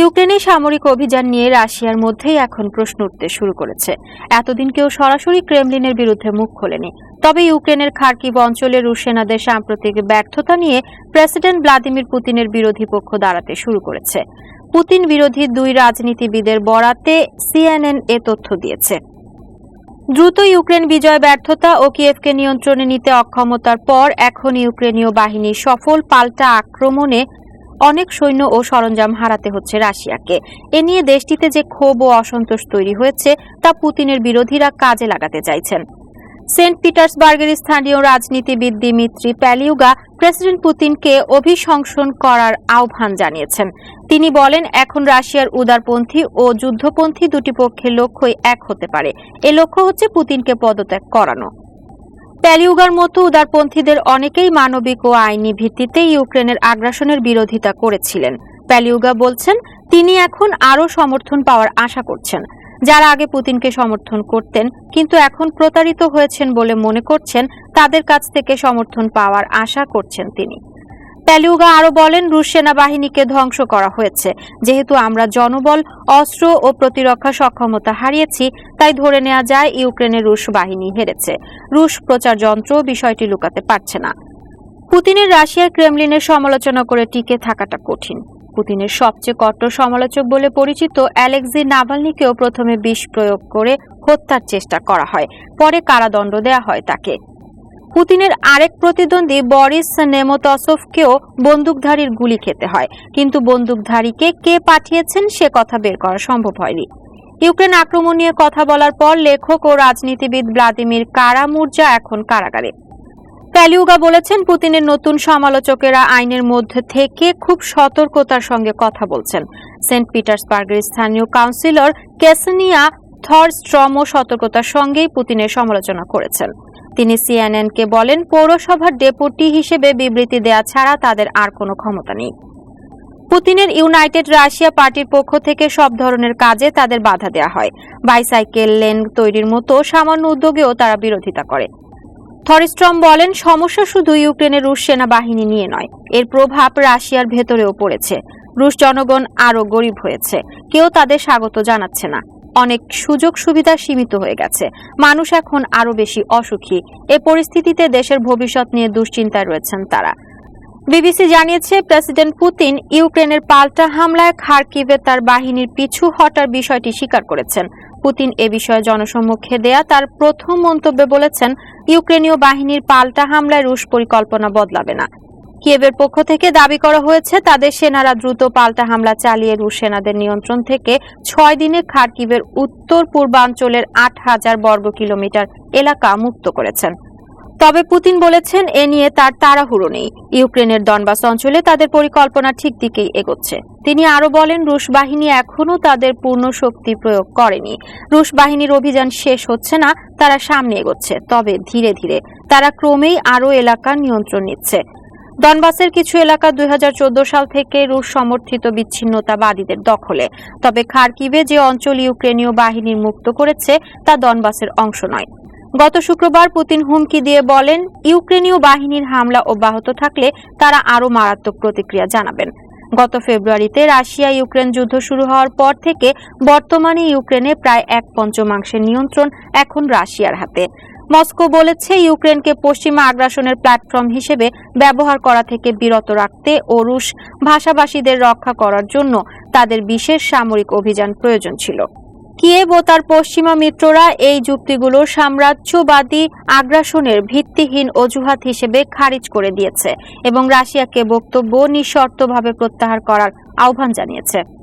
ইউক্রেনে সামরিক অভিযান নিয়ে রাশিয়ার মধ্যেই এখন প্রশ্ন উঠতে শুরু করেছে। এতদিন কেউ সরাসরি ক্রেমলিনের বিরুদ্ধে মুখ খোলেনি। তবে ইউক্রেনের খার্কিভ অঞ্চলে রুশ সেনাদের সাম্প্রতিক ব্যর্থতা নিয়ে প্রেসিডেন্ট ভ্লাদিমির পুতিনের বিরোধী পক্ষ দাঁড়াতে শুরু করেছে। পুতিন বিরোধী দুই রাজনীতিবিদের বরাতে সিএনএন এ তথ্য দিয়েছে। দ্রুত ইউক্রেন বিজয় ব্যর্থতা ও কিয়েভকে নিয়ন্ত্রণে নিতে অক্ষমতার পর এখন ইউক্রেনীয় বাহিনীর সফল পাল্টা আক্রমণে অনেক সৈন্য ও সরঞ্জাম হারাতে হচ্ছে রাশিয়াকে। এ নিয়ে দেশটিতে যে ক্ষোভ ও অসন্তোষ তৈরি হয়েছে, তা পুতিনের বিরোধীরা কাজে লাগাতে চাইছেন। সেন্ট পিটার্সবার্গের স্থানীয় রাজনীতিবিদ দিমিত্রি প্যালিউগা প্রেসিডেন্ট পুতিনকে অভিশংসন করার আহ্বান জানিয়েছেন। তিনি বলেন, এখন রাশিয়ার উদারপন্থী ও যুদ্ধপন্থী দুটি পক্ষের লক্ষ্যই এক হতে পারে। এ লক্ষ্য হচ্ছে পুতিনকে পদত্যাগ করানো। প্যালিউগার মতো উদারপন্থীদের অনেকেই মানবিক ও আইনি ভিত্তিতে ইউক্রেনের আগ্রাসনের বিরোধিতা করেছিলেন। প্যালিউগা বলছেন, তিনি এখন আরও সমর্থন পাওয়ার আশা করছেন। যারা আগে পুতিনকে সমর্থন করতেন, কিন্তু এখন প্রতারিত হয়েছেন বলে মনে করছেন, তাদের কাছ থেকে সমর্থন পাওয়ার আশা করছেন তিনি। প্যালিউগা আরও বলেন, রুশ সেনাবাহিনীকে ধ্বংস করা হয়েছে। যেহেতু আমরা জনবল, অস্ত্র ও প্রতিরক্ষা সক্ষমতা হারিয়েছি, তাই ধরে নেওয়া যায় ইউক্রেনের রুশ বাহিনী হেরেছে। রুশ প্রচার যন্ত্র বিষয়টি লুকাতে পারছে না। পুতিনের রাশিয়ার ক্রেমলিনের সমালোচনা করে টিকে থাকাটা কঠিন। পুতিনের সবচেয়ে কট্টর সমালোচক বলে পরিচিত অ্যালেক্সি নাভালনিকেও প্রথমে বিষ প্রয়োগ করে হত্যার চেষ্টা করা হয়। পরে কারাদণ্ড দেয়া হয় তাকে। পুতিনের আরেক প্রতিদ্বন্দ্বী বরিস নেমতসভকেও বন্দুকধারীর গুলি খেতে হয়। কিন্তু বন্দুকধারীকে কে পাঠিয়েছেন সে কথা বের করা সম্ভব হয়নি। ইউক্রেন আক্রমণ নিয়ে কথা বলার পর লেখক ও রাজনীতিবিদ ভ্লাদিমির কারামুর্জা এখন কারাগারে। প্যালিউগা বলেছেন, পুতিনের নতুন সমালোচকেরা আইনের মধ্যে থেকে খুব সতর্কতার সঙ্গে কথা বলছেন। সেন্ট পিটার্সবার্গের স্থানীয় কাউন্সিলর কেসনিয়া থরস্ট্রমও সতর্কতার সঙ্গেই পুতিনের সমালোচনা করেছেন। তিনি সিএনএনকে বলেন, পৌরসভার ডেপুটি হিসেবে বিবৃতি দেয়া ছাড়া তাদের আর কোনো ক্ষমতা নেই। পুতিনের ইউনাইটেড রাশিয়া পার্টির পক্ষ থেকে সব ধরনের কাজে তাদের বাধা দেয়া হয়। বাইসাইকেল লেন তৈরির মতো সামান্য উদ্যোগেও তারা বিরোধিতা করে। থরিস্ট্রম বলেন, সমস্যা শুধু ইউক্রেনের রুশ সেনাবাহিনী নিয়ে নয়, এর প্রভাব রাশিয়ার ভেতরেও পড়েছে। রুশ জনগণ আরও গরিব হয়েছে, কেউ তাদের স্বাগত জানাচ্ছে না। অনেক সুযোগ সুবিধা সীমিত হয়ে গেছে। মানুষ এখন আরও বেশি অসুখী। এ পরিস্থিতিতে দেশের ভবিষ্যৎ নিয়ে দুশ্চিন্তায় রয়েছেন তারা। বিবিসি জানিয়েছে, প্রেসিডেন্ট পুতিন ইউক্রেনের পাল্টা হামলায় খার্কিভে তার বাহিনীর পিছু হটার বিষয়টি স্বীকার করেছেন। পুতিন এ বিষয়ে জনসম্মুখে দেয়া তার প্রথম মন্তব্যে বলেছেন, ইউক্রেনীয় বাহিনীর পাল্টা হামলায় রুশ পরিকল্পনা বদলাবে না। কিয়েভের পক্ষ থেকে দাবি করা হয়েছে, তাদের সেনারা দ্রুত পাল্টা হামলা চালিয়ে রুশ সেনাদের নিয়ন্ত্রণ থেকে ছয় দিনে খার্কিভের উত্তর পূর্বাঞ্চলের আট হাজার বর্গ কিলোমিটার এলাকা মুক্ত করেছেন। তবে পুতিন বলেছেন, এ নিয়ে তার তাড়াহুড়ো নেই। ইউক্রেনের দনবাস অঞ্চলে তাদের পরিকল্পনা ঠিক দিকেই এগোচ্ছে। তিনি আরও বলেন, রুশ বাহিনী এখনও তাদের পূর্ণ শক্তি প্রয়োগ করেনি। রুশ বাহিনীর অভিযান শেষ হচ্ছে না, তারা সামনে এগোচ্ছে, তবে ধীরে ধীরে তারা ক্রমেই আরও এলাকার নিয়ন্ত্রণ নিচ্ছে। ডনবাসের কিছু এলাকা দুই হাজার চোদ্দ সাল থেকে রুশ সমর্থিত বিচ্ছিন্নতাবাদীদের দখলে। তবে খার্কিভে যে অঞ্চল ইউক্রেনীয় বাহিনীর মুক্ত করেছে, তা ডনবাসের অংশ নয়। গত শুক্রবার পুতিন হুমকি দিয়ে বলেন, ইউক্রেনীয় বাহিনীর হামলা অব্যাহত থাকলে তারা আরও মারাত্মক প্রতিক্রিয়া জানাবেন। গত ফেব্রুয়ারিতে রাশিয়া ইউক্রেন যুদ্ধ শুরু হওয়ার পর থেকে বর্তমানে ইউক্রেনে প্রায় এক পঞ্চমাংশের নিয়ন্ত্রণ এখন রাশিয়ার হাতে। মস্কো বলেছে ইউক্রেনকে পশ্চিমা আগ্রাসনের প্ল্যাটফর্ম হিসেবে ব্যবহার করা থেকে বিরত রাখতে ও রুশ ভাষাভাষীদের রক্ষা করার জন্য তাদের বিশেষ সামরিক অভিযান প্রয়োজন ছিল। কিয়েভ ও তার পশ্চিমা মিত্ররা এই যুক্তিগুলো সাম্রাজ্যবাদী আগ্রাসনের ভিত্তিহীন অজুহাত হিসেবে খারিজ করে দিয়েছে এবং রাশিয়াকে বক্তব্য নিঃশর্তভাবে প্রত্যাহার করার আহ্বান জানিয়েছে।